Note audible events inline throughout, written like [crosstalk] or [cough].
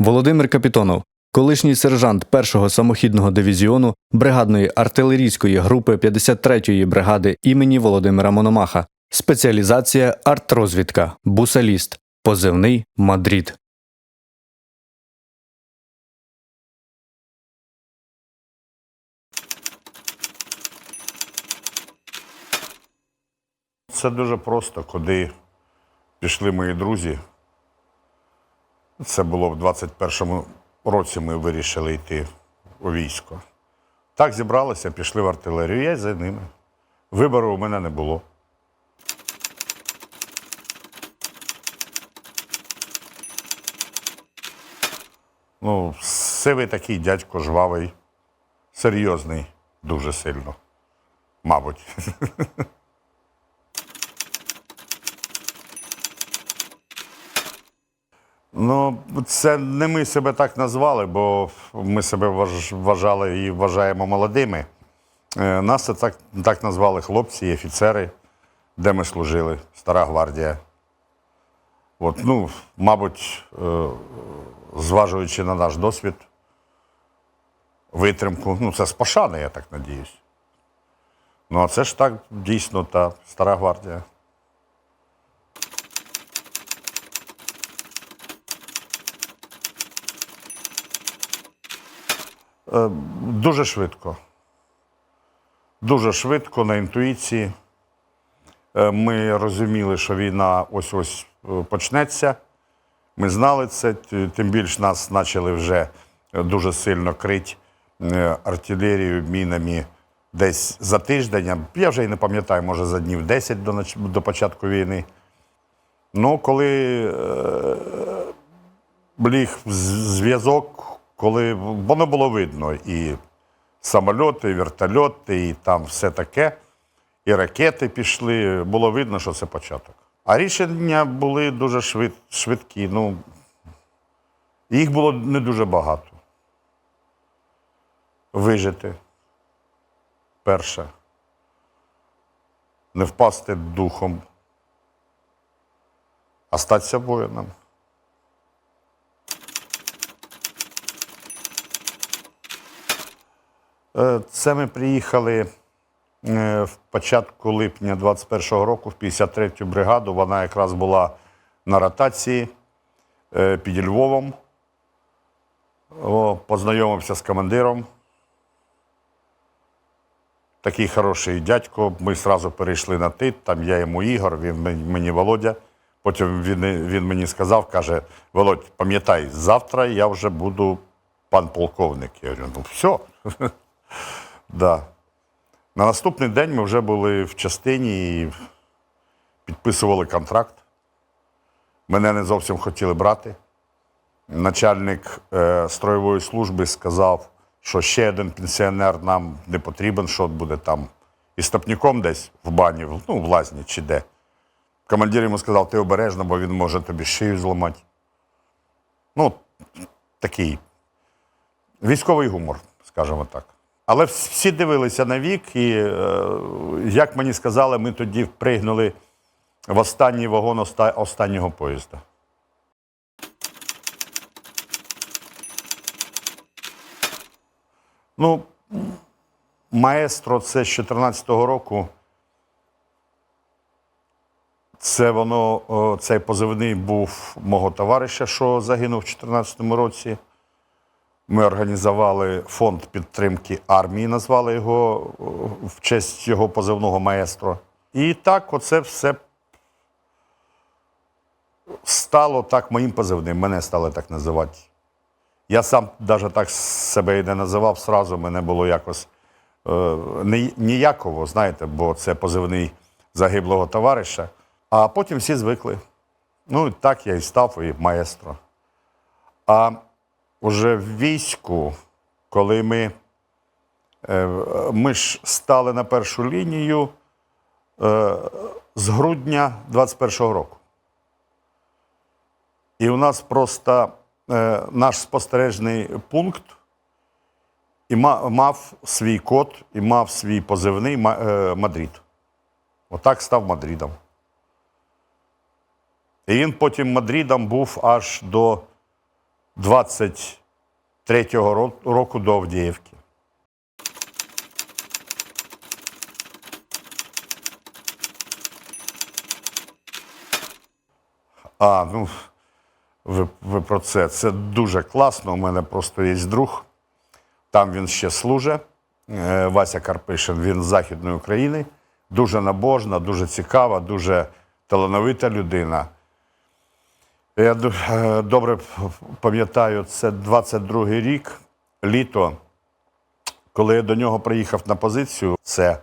Володимир Капітонов, колишній сержант 1-го самохідного дивізіону бригадної артилерійської групи 53-ї бригади імені Володимира Мономаха, спеціалізація артрозвідка, бусаліст, позивний Мадрід. Це дуже просто, куди пішли мої друзі. Це було в 21-му році ми вирішили йти у військо. Так зібралися, пішли в артилерію, я за ними. Вибору у мене не було. Ну, сивий такий дядько жвавий, серйозний, дуже сильно. Мабуть. [laughs] Ну, це не ми себе так назвали, бо ми себе вважали і вважаємо молодими. Е, Нас це так, так назвали хлопці і офіцери, де ми служили, Стара гвардія. От, ну, мабуть, е, зважуючи на наш досвід, витримку, ну, це з пошани, я так надіюсь. Ну, а це ж так дійсно та Стара гвардія. Дуже швидко. Дуже швидко на інтуїції. Е, Ми розуміли, що війна ось-ось е, почнеться. Ми знали це, тим більше нас почали вже е, дуже сильно крити е, артилерією, мінами десь за тиждень. Я вже і не пам'ятаю, може за днів 10 до, до початку війни. Ну, коли е, ліг зв'язок, коли воно було видно і самольоти, і вертольоти, і там все таке, і ракети пішли. Було видно, що це початок. А рішення були дуже швид, швидкі. Ну, їх було не дуже багато. Вижити. Перше. Не впасти духом, а статися воїном. Це ми приїхали е, в початку липня 21-го року в 53-ю бригаду. Вона якраз була на ротації е, під Львовом. Познайомився з командиром. Такий хороший дядько. Ми одразу перейшли на ти. Там я йому Ігор, він мені Володя. Потім він, він мені сказав, каже: Володь, пам'ятай, завтра я вже буду пан полковник. Я говорю, ну все. [laughs] Да. На наступний день ми вже були в частині і підписували контракт. Мене не зовсім хотіли брати. Начальник е, строєвої служби сказав, що ще один пенсіонер нам не потрібен, що буде там істопником десь в бані, ну, в лазні чи де. Командир йому сказав, ти обережно, бо він може тобі шию зламати. Ну, такий військовий гумор, скажімо так. Але всі дивилися на вік, і, е, як мені сказали, ми тоді впригнули в останній вагон останнього поїзда. Ну, маестро це з 14-го року. Це воно, цей позивний був мого товариша, що загинув в 14-му році. Ми організували фонд підтримки армії, назвали його в честь його позивного маестро. І так, оце все стало так моїм позивним. Мене стали так називати. Я сам навіть так себе і не називав сразу, мене було якось е, ніяково, знаєте, бо це позивний загиблого товариша. А потім всі звикли. Ну, і так я і став, і маестро. А уже в війську, коли ми, е, ми ж стали на першу лінію е, з грудня 21-го року. І у нас просто е, наш спостережний пункт і мав свій код, і мав свій позивний Мадрид. Отак став Мадридом. І він потім Мадридом був аж до 23-го року до Авдіївки. А, ну, ви, ви про це. Це дуже класно. У мене просто є друг. Там він ще служить. Е, Вася Карпишин, він з Західної України. Дуже набожна, дуже цікава, дуже талановита людина. Я е, добре пам'ятаю, це 22-й рік, літо, коли я до нього приїхав на позицію. Це,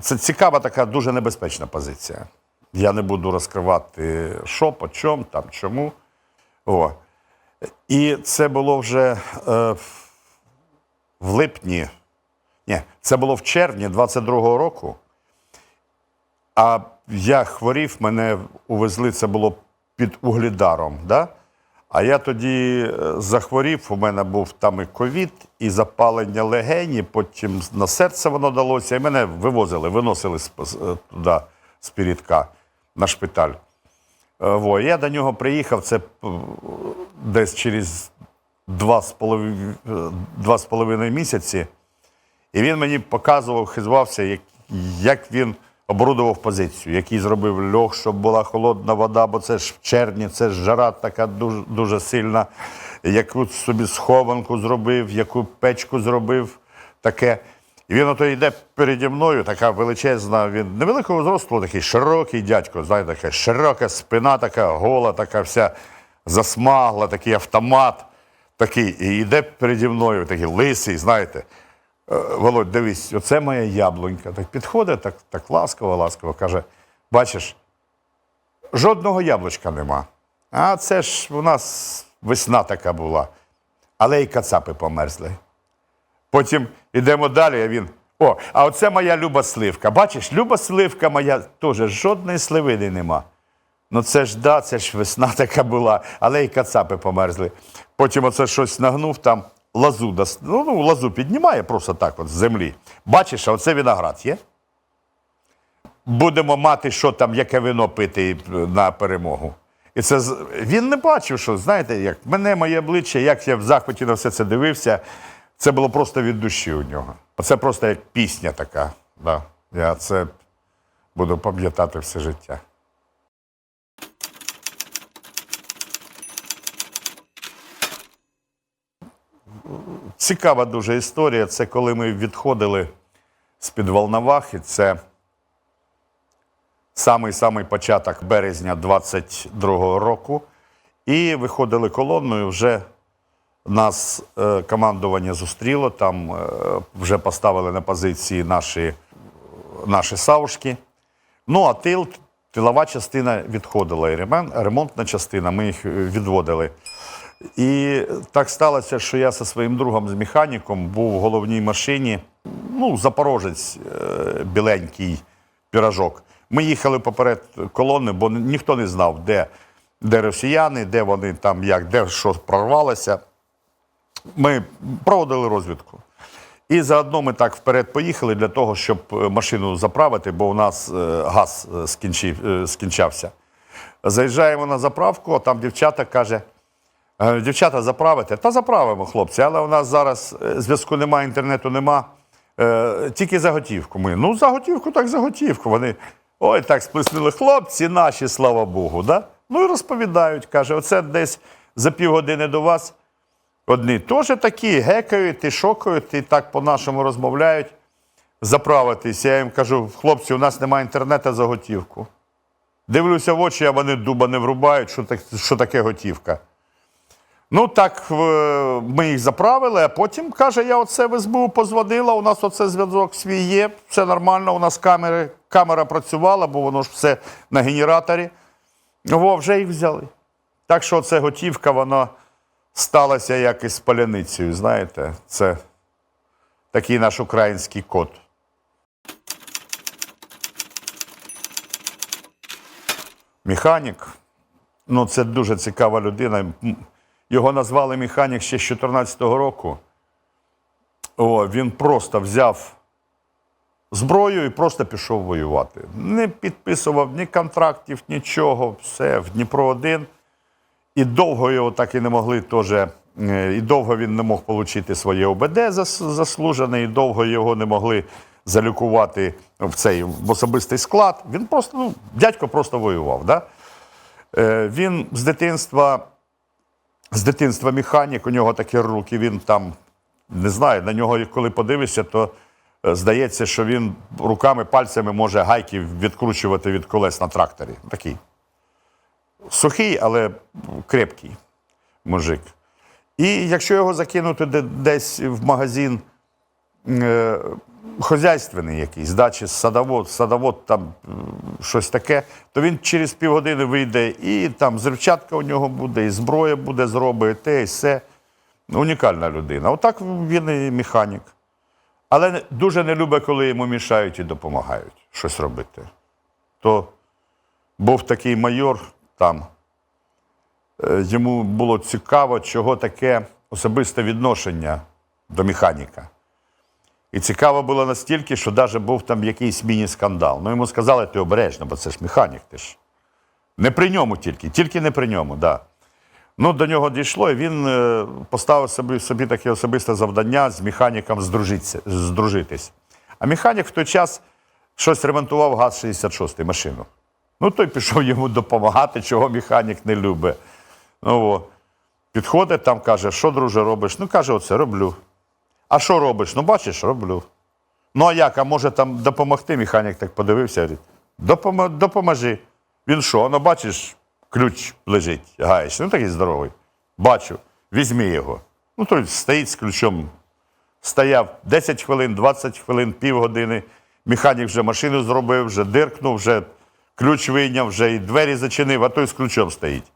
це цікава така, дуже небезпечна позиція. Я не буду розкривати, що, по чому, там, чому. О. І це було вже е, в липні, ні, це було в червні 22-го року. А я хворів, мене увезли, це було під Углідаром. Да? А я тоді е, захворів, у мене був там і ковід, і запалення легені, потім на серце воно далося, і мене вивозили, виносили е, туди з Пірітка на шпиталь. Е, Во, я до нього приїхав, це десь через два з половиною, два з половиною місяці. І він мені показував, хизвався, як, як він оборудував позицію, який зробив льох, щоб була холодна вода, бо це ж в червні, це ж жара така дуже, дуже сильна, яку собі схованку зробив, яку печку зробив, таке. І він ото йде переді мною, така величезна, він невеликого зросту, такий широкий дядько, знаєте, така широка спина, така гола, така вся засмагла, такий автомат такий, і йде переді мною, такий лисий, знаєте. Е, Володь, дивись, оце моя яблунька. Так підходить, так, так ласково, ласково каже: бачиш, жодного яблучка нема. А це ж у нас весна така була. Але й кацапи померзли. Потім йдемо далі, а він. О, а оце моя люба сливка. Бачиш, люба сливка моя теж жодної сливини нема. Ну це ж да, це ж весна така була, але й кацапи померзли. Потім оце щось нагнув там, лазу ну, ну, лазу піднімає просто так, от з землі. Бачиш, а оце виноград є. Будемо мати, що там, яке вино пити на перемогу. І це він не бачив, що знаєте, як мене, моє обличчя, як я в захваті на все це дивився, це було просто від душі у нього. Це просто як пісня така. Да. Я це буду пам'ятати все життя. Цікава дуже історія. Це коли ми відходили з-під Волновахи. Це самий-самий початок березня 22-го року. І виходили колонною. Вже нас е, командування зустріло. Там е, вже поставили на позиції наші, наші саушки. Ну, а тил, тилова частина відходила, і ремонтна частина, ми їх відводили. І так сталося, що я зі своїм другом з механіком був в головній машині, ну, запорожець е, біленький пірожок. Ми їхали поперед колони, бо ніхто не знав, де, де росіяни, де вони там, як, де що прорвалося. Ми проводили розвідку. І заодно ми так вперед поїхали для того, щоб е, машину заправити, бо у нас е, газ скінчив, скінчався. Заїжджаємо на заправку, а там дівчата каже: «Е, дівчата, заправите? Та заправимо, хлопці, але у нас зараз е, зв'язку немає, інтернету нема. Е, тільки за готівку. Ми, ну, за готівку, так за готівку. Вони ой, так сплеснули хлопці наші, слава Богу. Да? Ну і розповідають, каже, оце десь за півгодини до вас. Одні теж такі гекають і шокають, і так по-нашому розмовляють. Заправитись. Я їм кажу, хлопці, у нас немає інтернету за готівку. Дивлюся в очі, а вони дуба не врубають, що, так, що таке готівка. Ну так е, ми їх заправили, а потім каже, я оце в СБУ позвонила, у нас оце зв'язок свій є, все нормально, у нас камери, камера працювала, бо воно ж все на генераторі. Во, вже їх взяли. Так що це готівка, вона сталася як із паляницею, знаєте, це такий наш український код. Механік, ну це дуже цікава людина. Його назвали механік ще з 2014 року. О, він просто взяв зброю і просто пішов воювати. Не підписував ні контрактів, нічого, все в Дніпро 1 І довго його так і не могли теж, е, і довго він не мог отримати своє ОБД заслужене, і довго його не могли залікувати в цей в особистий склад. Він просто, ну, дядько просто воював. Да? Е, Він з дитинства, з дитинства механік, у нього такі руки, він там, не знаю, на нього, коли подивишся, то е, здається, що він руками, пальцями може гайки відкручувати від колес на тракторі. Такий сухий, але крепкий мужик. І якщо його закинути десь в магазин е, хозяйственний якийсь, да, чи садовод, садовод там щось таке, то він через півгодини вийде, і там зривчатка у нього буде, і зброя буде зробить, те, і все. Унікальна людина. Отак він і механік. Але дуже не любить, коли йому мішають і допомагають щось робити. То був такий майор там. Е, Йому було цікаво, чого таке особисте відношення до механіка. І цікаво було настільки, що навіть був там якийсь міні-скандал. Ну, йому сказали, ти обережно, бо це ж механік. Ти ж. Не при ньому тільки, тільки не при ньому, так. Да. Ну, до нього дійшло, і він е, поставив собі, собі таке особисте завдання з механіком здружитись. А механік в той час щось ремонтував ГАЗ-66 машину. Ну, той пішов йому допомагати, чого механік не любить. Ну, о. Підходить там, каже, що, друже, робиш? Ну, каже, оце роблю. А що робиш? Ну, бачиш, роблю. Ну, а як? А може там допомогти? Механік так подивився, говорить, «Допомо- допоможи. Він що? Ну, бачиш, ключ лежить, гаєш. Ну, такий здоровий. Бачу, візьми його. Ну, той стоїть з ключом. Стояв 10 хвилин, 20 хвилин, півгодини. Механік вже машину зробив, вже диркнув, вже ключ вийняв, вже і двері зачинив, а той з ключом стоїть.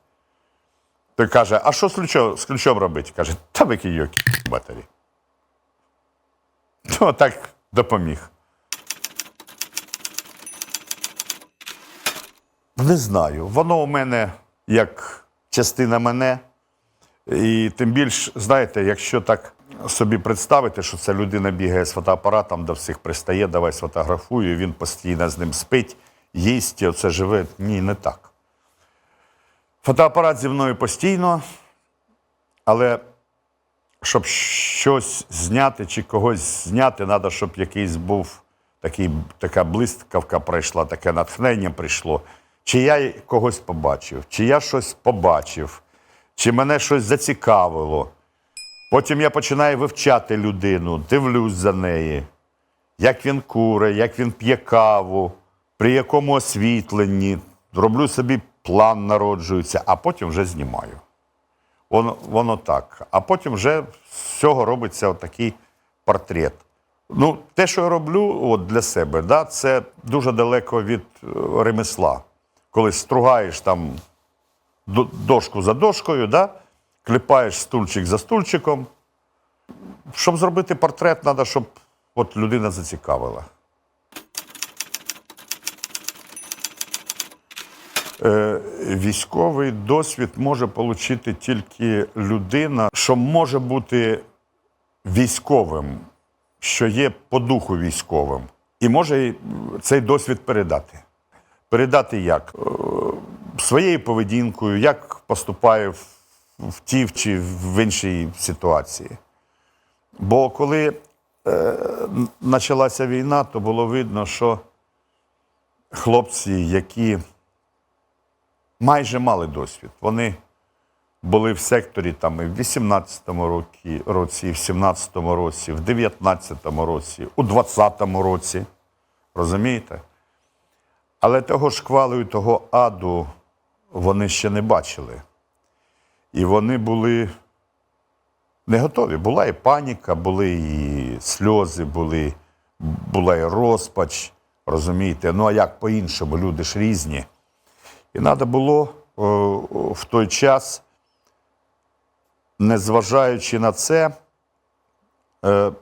Той каже: а що з ключом, з ключом робити? Каже, та викинь його к***, матері. Ну, так допоміг. Не знаю. Воно у мене як частина мене. І тим більш, знаєте, якщо так собі представити, що ця людина бігає з фотоапаратом, до всіх пристає, давай сфотографую, він постійно з ним спить, їсть, і оце живе. Ні, не так. Фотоапарат зі мною постійно, але щоб щось зняти чи когось зняти, треба, щоб якийсь був такий, така блискавка прийшла, таке натхнення прийшло. Чи я когось побачив, чи я щось побачив, чи мене щось зацікавило. Потім я починаю вивчати людину, дивлюсь за неї, як він куре, як він п'є каву, при якому освітленні, роблю собі план народжується, а потім вже знімаю. Воно, воно так. А потім вже з цього робиться отакий портрет. Ну, те, що я роблю от для себе, да, це дуже далеко від е, ремесла. Коли стругаєш там дошку за дошкою, да, кліпаєш стульчик за стульчиком. Щоб зробити портрет, треба, щоб от людина зацікавила. Військовий досвід може отримати тільки людина, що може бути військовим, що є по духу військовим, і може цей досвід передати. Передати як? Е, Своєю поведінкою, як поступає в тій чи в іншій ситуації. Бо коли е, почалася війна, то було видно, що хлопці, які майже мали досвід. Вони були в секторі там і в 18-му році, і в 17-му році, в 19-му році, у 20-му році. Розумієте? Але того шквалу і того аду вони ще не бачили. І вони були не готові. Була і паніка, були і сльози, були, була і розпач. Розумієте? Ну а як по-іншому? Люди ж різні. І треба було о, в той час, незважаючи на це, е,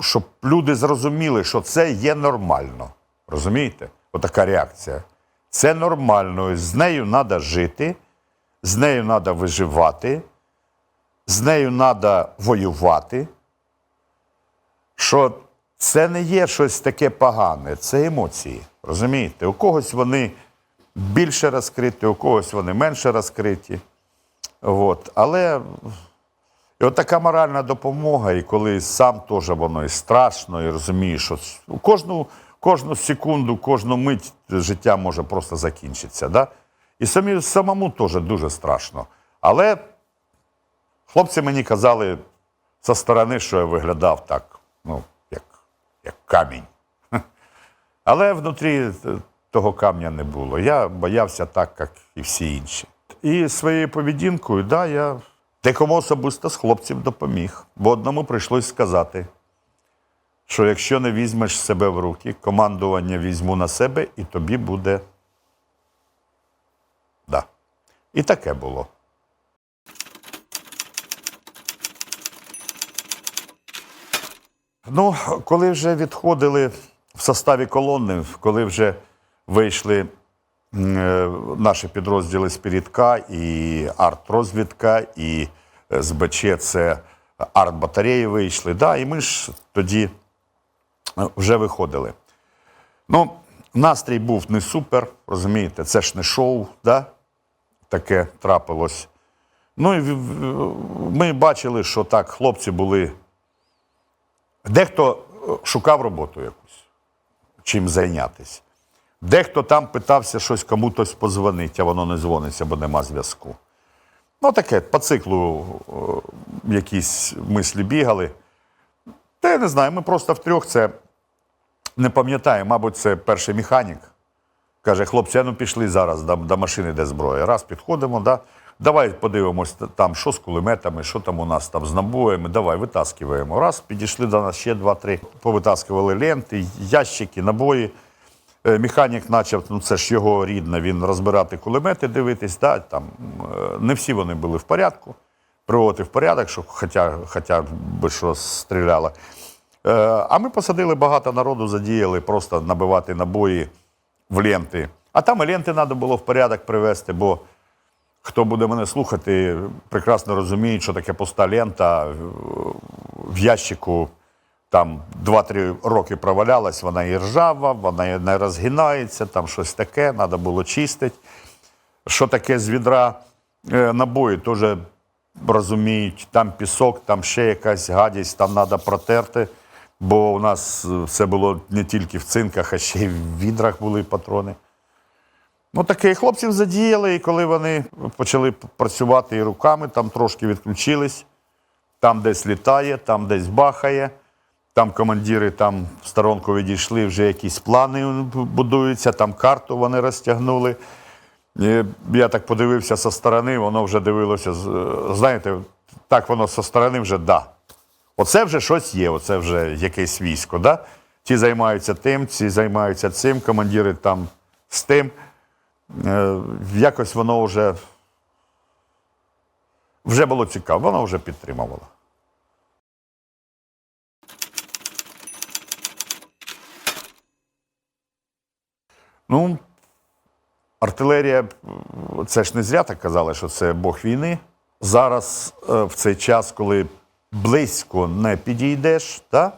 щоб люди зрозуміли, що це є нормально. Розумієте? Отака реакція. Це нормально, з нею треба жити, з нею треба виживати, з нею треба воювати. Що це не є щось таке погане, це емоції. Розумієте? У когось вони більше розкриті, у когось вони менше розкриті. От. Але і от така моральна допомога, і коли сам теж воно і страшно, і розумієш, що кожну, кожну секунду, кожну мить життя може просто закінчитися. Да? І самі, самому теж дуже страшно. Але хлопці мені казали зі сторони, що я виглядав так, ну, як, як камінь. [laughs] Але внутрі е, того камня не було. Я боявся так, як і всі інші. І своєю поведінкою, да, я декому особисто з хлопців допоміг. Бо одному прийшлось сказати, що якщо не візьмеш себе в руки, командування візьму на себе, і тобі буде. Да. І таке було. Ну, коли вже відходили в составі колони, коли вже вийшли е, наші підрозділи з Пірітка і артрозвідка, і е, з БЧ це артбатареї вийшли. Да, і ми ж тоді е, вже виходили. Ну, настрій був не супер, розумієте, це ж не шоу, да? таке трапилось. Ну і ми бачили, що так, хлопці були. Дехто шукав роботу якусь, чим зайнятися. Дехто там питався щось кому-тось позвонити, а воно не дзвониться, бо нема зв'язку. Ну, таке, по циклу е, якісь мислі бігали. Та я не знаю, ми просто втрьох це не пам'ятаю, мабуть, це перший механік. Каже, хлопці, ну пішли зараз до, до машини, де зброя. Раз підходимо, да? давай подивимось там, що з кулеметами, що там у нас там з набоями, давай витаскиваємо. Раз, підійшли до нас ще два-три, повитаскували ленти, ящики, набої. Е, Механік почав, ну це ж його рідне, він розбирати кулемети, дивитись. Да? Там, е, не всі вони були в порядку. Приводити в порядок, щоб хоча, хоча б що стріляло. Е, А ми посадили багато народу, задіяли просто набивати набої в ленти. А там і ленти треба було в порядок привести, бо хто буде мене слухати, прекрасно розуміють, що таке пуста лента в ящику. Там 2-3 роки провалялась, вона і ржава, вона не розгинається, там щось таке, треба було чистити. Що таке з відра е, набої, теж розуміють, там пісок, там ще якась гадість, там треба протерти. Бо у нас е, все було не тільки в цинках, а ще й в відрах були патрони. Ну, таке, хлопців задіяли, і коли вони почали працювати і руками, там трошки відключились, там десь літає, там десь бахає, там командири там в сторонку відійшли, вже якісь плани будуються, там карту вони розтягнули. Я так подивився зі сторони, воно вже дивилося, знаєте, так воно зі сторони вже да. Оце вже щось є, оце вже якесь військо. Да? Ті займаються тим, ці займаються цим, командири там з тим. Е, якось воно вже, вже було цікаво, воно вже підтримувало. Ну, артилерія, це ж не зря так казали, що це Бог війни. Зараз, е, в цей час, коли близько не підійдеш, да?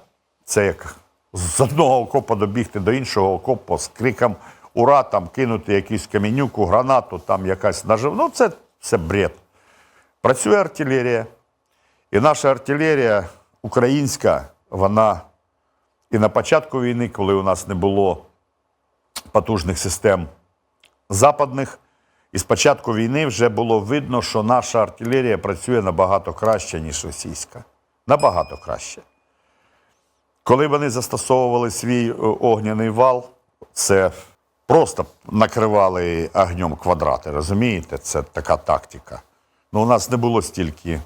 це як з одного окопа добігти до іншого окопу з криком Ура! там кинути якусь камінюку, гранату, там якась нажив. Ну, це, це бред. Працює артилерія. І наша артилерія українська, вона і на початку війни, коли у нас не було потужних систем западних, і з початку війни вже було видно, що наша артилерія працює набагато краще, ніж російська. Набагато краще. Коли вони застосовували свій е, огняний вал, це просто накривали огнем квадрати. Розумієте? Це така тактика. Ну, у нас не було стільки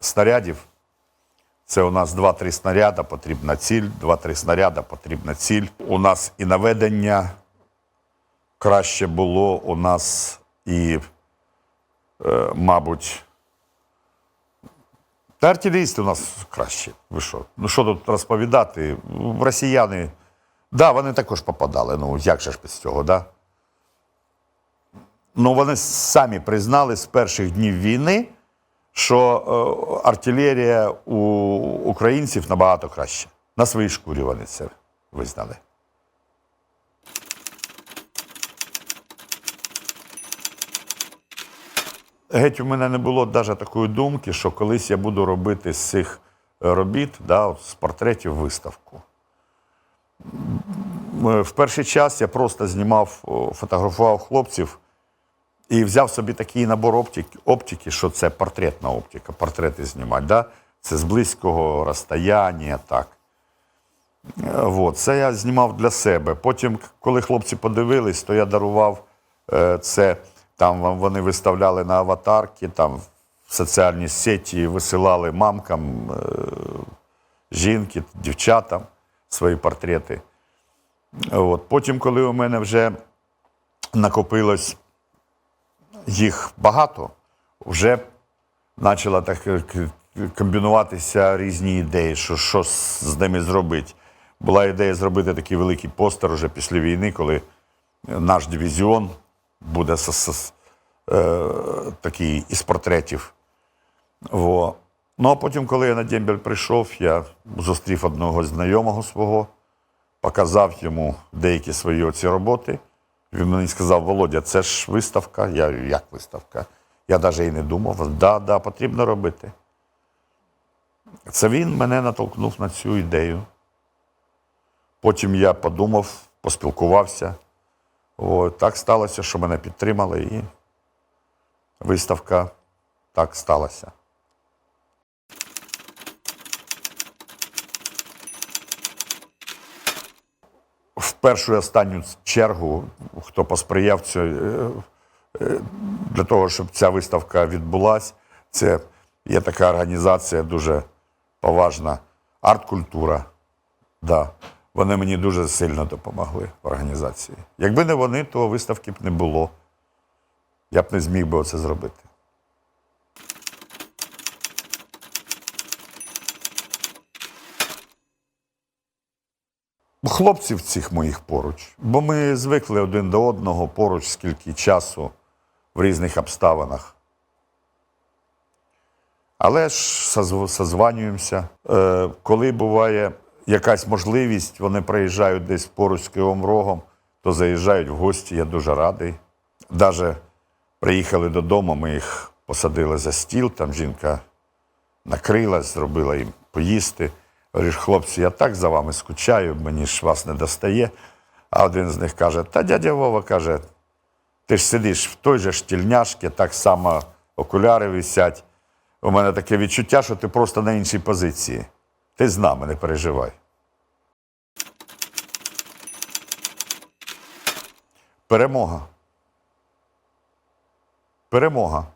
снарядів. Це у нас 2-3 снаряда, потрібна ціль, 2-3 снаряда, потрібна ціль. У нас і наведення краще було, у нас і, е, мабуть, та артилерісти у нас краще. Ви що? Ну що тут розповідати? Росіяни, да, вони також попадали. Ну, як же ж без цього, да? Ну, вони самі признали з перших днів війни, що е, артилерія у українців набагато краще. На своїй шкурі вони це визнали. Геть у мене не було навіть такої думки, що колись я буду робити з цих е, робіт, да, з портретів виставку. В перший час я просто знімав, фотографував хлопців і взяв собі такий набор оптики, оптики що це портретна оптика, портрети знімати. Да? Це з близького розстояння, так. Е, От, це я знімав для себе. Потім, коли хлопці подивились, то я дарував е, це. Там вони виставляли на аватарки, там в соціальні сеті висилали мамкам, е, жінки, дівчатам свої портрети. От. Потім, коли у мене вже накопилось їх багато, вже почала так е, комбінуватися різні ідеї, що, що з ними зробити. Була ідея зробити такий великий постер уже після війни, коли наш дивізіон буде е, такий із портретів. Во. Ну а потім, коли я на Дембель прийшов, я зустрів одного знайомого свого, показав йому деякі свої оці роботи. Він мені сказав: Володя, це ж виставка. Я як виставка? Я навіть і не думав. Да, да, потрібно робити. Це він мене натолкнув на цю ідею. Потім я подумав, поспілкувався. О, так сталося, що мене підтримали, і виставка так сталася. В першу і останню чергу, хто посприяв цю, е, е, для того, щоб ця виставка відбулася, це є така організація дуже поважна арт-культура. Да. Вони мені дуже сильно допомогли в організації. Якби не вони, то виставки б не було. Я б не зміг би це зробити. Хлопців цих моїх поруч, бо ми звикли один до одного поруч скільки часу в різних обставинах. Але ж созв- созванюємося. Е, коли буває якась можливість, вони приїжджають десь поруч з Кривим Рогом, то заїжджають в гості, я дуже радий. Даже приїхали додому, ми їх посадили за стіл, там жінка накрила, зробила їм поїсти. Говориш, хлопці, я так за вами скучаю, мені ж вас не достає. А один з них каже: Та дядя Вова каже, ти ж сидиш в той же штільняшки, так само окуляри висять. У мене таке відчуття, що ти просто на іншій позиції. Ти з нами, не переживай. Перемога. Перемога.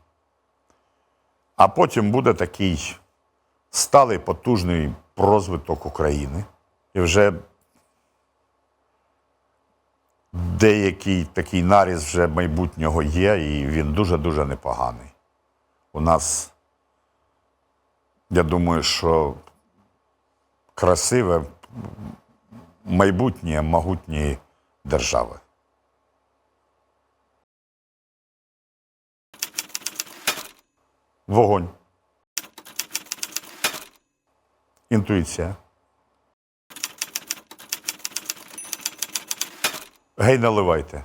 А потім буде такий сталий потужний розвиток України. І вже деякий такий наріз вже майбутнього є, і він дуже-дуже непоганий. У нас, я думаю, що красиве майбутнє могутньої держави. Вогонь. Інтуїція. Гей, наливайте.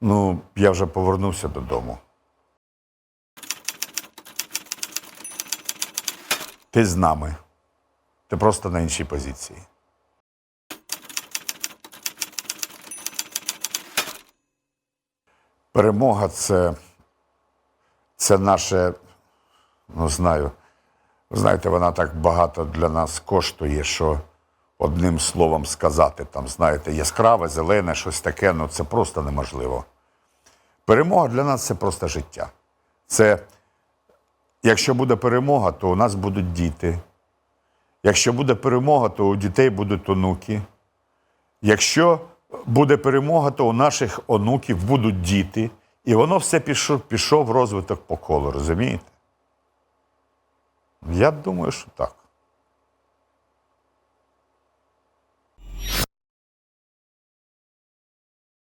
Ну, я вже повернувся додому. Ти з нами. Ти просто на іншій позиції. Перемога це, це наше, ну знаю, знаєте, вона так багато для нас коштує, що одним словом сказати, там, знаєте, яскраве, зелене, щось таке, ну це просто неможливо. Перемога для нас це просто життя. Це, якщо буде перемога, то у нас будуть діти. Якщо буде перемога, то у дітей будуть онуки. Якщо буде перемога, то у наших онуків будуть діти. І воно все пішов, пішов розвиток по колу, розумієте? Я думаю, що так.